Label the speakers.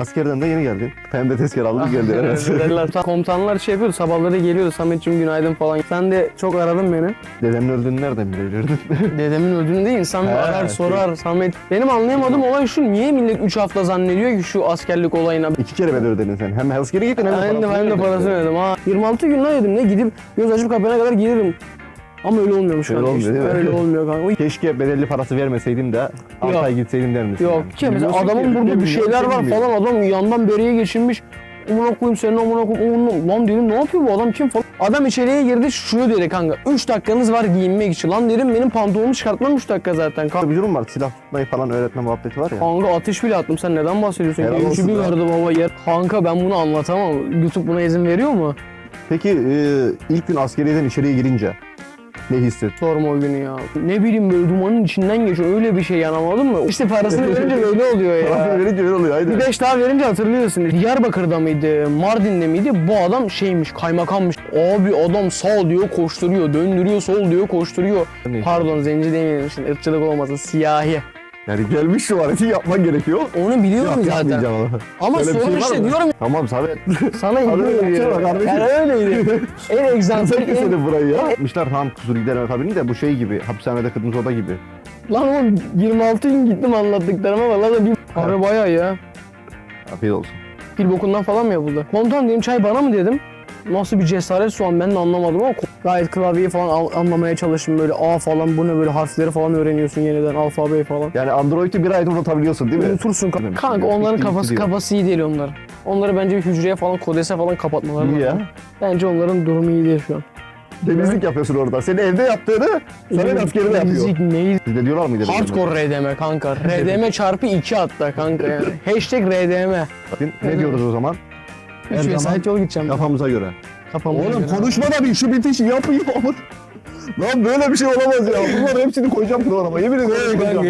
Speaker 1: Askerden de yeni geldin. Pembe tezkere aldın geldin. Evet.
Speaker 2: Dediler, komutanlar şey yapıyordu sabahları geliyordu Samet'cim günaydın falan. Sen de çok aradın beni.
Speaker 1: Dedemin öldüğünü nereden bilirdin?
Speaker 2: Dedemin öldüğünü değil insan bir arar sorar Samet. Benim anlayamadığım olay şu niye millet 3 hafta zannediyor ki şu askerlik olayına.
Speaker 1: İki kere bedel ödedin sen. Hem askere gittin hem de
Speaker 2: Ben de, ben de
Speaker 1: ödedin.
Speaker 2: parasını ödedim ha. 26 gün ne ödedim ne gidip göz açıp kapayana kadar gelirim. Ama öyle olmuyormuş
Speaker 1: Öyle
Speaker 2: kanka
Speaker 1: olmuyor değil mi?
Speaker 2: Öyle olmuyor kanka.
Speaker 1: Keşke bedelli parası vermeseydim de 6
Speaker 2: Yok.
Speaker 1: ay gitseydim der misin?
Speaker 2: Yok ki mesela
Speaker 1: Biliyorsun
Speaker 2: adamın
Speaker 1: ki
Speaker 2: burada bir
Speaker 1: bilmiyorum,
Speaker 2: şeyler var
Speaker 1: bilmiyorum.
Speaker 2: falan adam yandan beriye geçirmiş. Amına koyayım senin amına koyayım. Lan dedim ne yapıyor bu adam kim falan. Adam içeriye girdi şunu dedi kanka. 3 dakikanız var giyinmek için. Lan dedim benim pantolonumu çıkartmam 3 dakika zaten. Kanka,
Speaker 1: Bir durum var. Silah tutmayı falan öğretme muhabbeti var ya.
Speaker 2: kanka ateş bile attım sen neden bahsediyorsun?
Speaker 1: Helal
Speaker 2: Helal
Speaker 1: olsun
Speaker 2: bir
Speaker 1: ya.
Speaker 2: verdim baba yer. Kanka ben bunu anlatamam. YouTube buna izin veriyor mu?
Speaker 1: Peki e, ilk gün askeriyeden içeriye girince ne hissettin?
Speaker 2: Sorma o günü ya. Ne bileyim böyle dumanın içinden geçiyor. Öyle bir şey yani anladın mı? İşte parasını verince böyle oluyor ya.
Speaker 1: verince öyle oluyor.
Speaker 2: Bir
Speaker 1: Haydi.
Speaker 2: beş daha verince hatırlıyorsun. Diyarbakır'da mıydı, Mardin'de miydi? Bu adam şeymiş, kaymakammış. Abi adam sağ diyor koşturuyor, döndürüyor, sol diyor koşturuyor. Pardon zenci demeyelim şimdi ırkçılık olmasın, siyahi.
Speaker 1: Yani gelmiş şu hareketi yapman gerekiyor.
Speaker 2: Onu biliyorum
Speaker 1: Yap,
Speaker 2: zaten.
Speaker 1: yapmayacağım onu.
Speaker 2: Ama
Speaker 1: Öyle bir
Speaker 2: sonra
Speaker 1: şey var
Speaker 2: işte
Speaker 1: mı?
Speaker 2: diyorum
Speaker 1: Tamam Samet.
Speaker 2: sana
Speaker 1: Hadi
Speaker 2: gidiyor.
Speaker 1: yapsana kardeşim.
Speaker 2: Yani öyleydi. en egzantrik,
Speaker 1: Sen
Speaker 2: en...
Speaker 1: seni burayı ya. Yapmışlar tamam kusur giderme kabini de bu şey gibi. Hapishanede kırmızı oda gibi.
Speaker 2: Lan oğlum 26 gün gittim anlattıklarıma valla da bir... Abi bayağı ya.
Speaker 1: Afiyet olsun.
Speaker 2: Pil bokundan falan mı yapıldı? Komutan dedim çay bana mı dedim. Nasıl bir cesaret şu an ben de anlamadım ama gayet klavyeyi falan al- anlamaya çalıştım böyle A falan bu ne böyle harfleri falan öğreniyorsun yeniden alfabeyi falan.
Speaker 1: Yani Android'i bir ayda unutabiliyorsun değil mi?
Speaker 2: Unutursun kanka.
Speaker 1: Demek
Speaker 2: Kanka onların
Speaker 1: Bitti,
Speaker 2: kafası
Speaker 1: diyor.
Speaker 2: kafası iyi değil onların. Onları bence bir hücreye falan kodese falan kapatmaları
Speaker 1: Niye
Speaker 2: lazım. Bence onların durumu iyi değil şu an.
Speaker 1: Temizlik yapıyorsun orada. Senin evde yaptığını senin askeri de yapıyor.
Speaker 2: Temizlik neyi?
Speaker 1: Sizde diyorlar mıydı?
Speaker 2: Hardcore RDM kanka. RDM çarpı 2 hatta kanka yani. Hashtag RDM.
Speaker 1: Ne diyoruz o zaman? Her
Speaker 2: 3
Speaker 1: zaman
Speaker 2: vesayet yol gideceğim.
Speaker 1: Kafamıza göre.
Speaker 2: Kafamı
Speaker 1: Oğlum konuşma da bir şu bitişi yapayım. Lan böyle bir şey olamaz ya. Bunların hepsini koyacağım programa. Yemin ederim koyacağım.